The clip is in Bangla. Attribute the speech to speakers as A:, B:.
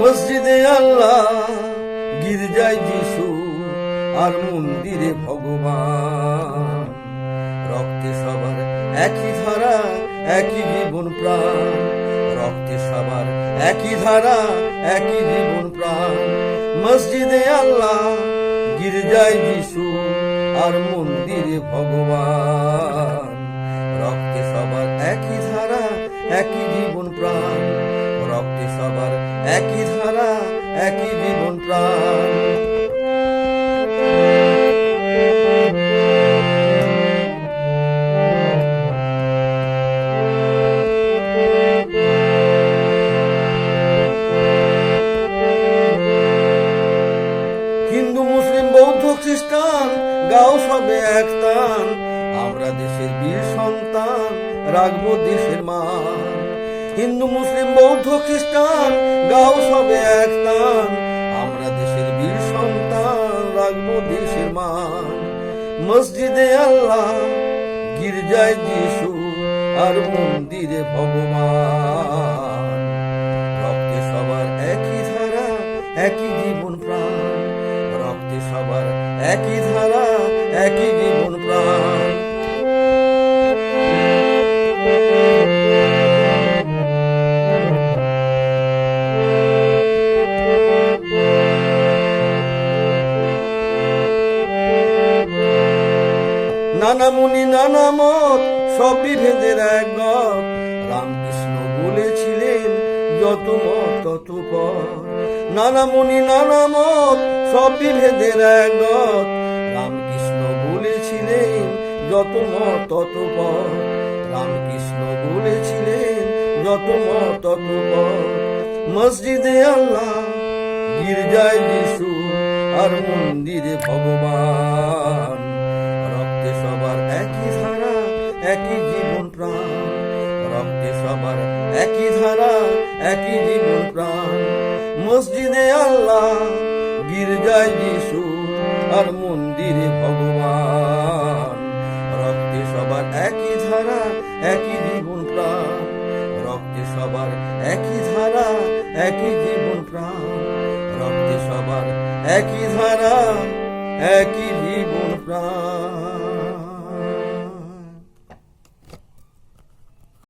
A: মসজিদে আল্লাহ গির্জায় যিশু আর মন্দিরে ভগবান। রক্তে সবার একই ধারা, একই জীবন প্রাণ। রক্তে সবার একই ধারা, একই জীবন প্রাণ। মসজিদে আল্লাহ গির্জায় যিশু আর মন্দিরে ভগবান। একই ধারা, একই জীবন প্রাণ। হিন্দু, মুসলিম, বৌদ্ধ, খ্রিস্টান, গাও সবে এক আমরা দেশের বীর সন্তান, রাখব দেশের মান। হিন্দু, মুসলিম, বৌদ্ধ, খ্রিস্টান, গাও সবে এক তান। আমরা দেশের বীর সন্তান, রাখব দেশের মান। মসজিদে আল্লাহ, গির্জায় যিশু আর মন্দিরে ভগবান। রক্তে সবার একই ধারা, একই জীবন প্রাণ। রক্তে সবার একই ধারা, একই জীবন নানা মুনি নানা মত সব বিভেদের এক গত রামকৃষ্ণ বলেছিলেন, যত মত, তত পথ। নানা মুনি নানা মত সব বিভেদের এক গত রামকৃষ্ণ বলেছিলেন, যত মত, তত পথ। রামকৃষ্ণ বলেছিলেন, যত মত, তত পথ। মসজিদে আল্লাহ, গির্জায় যিশু আর মন্দিরে ভগবান। একই জীবন প্রাণ, রক্তে সবার একই ধারা, একই জীবন প্রাণ। মসজিদে আল্লাহ, গির্জায় যিশু আর মন্দিরে ভগবান। রক্তে সবার একই ধারা, একই জীবন প্রাণ, রক্তে সবার একই ধারা, একই জীবন প্রাণ। রক্তে সবার একই ধারা, একই জীবন প্রাণ।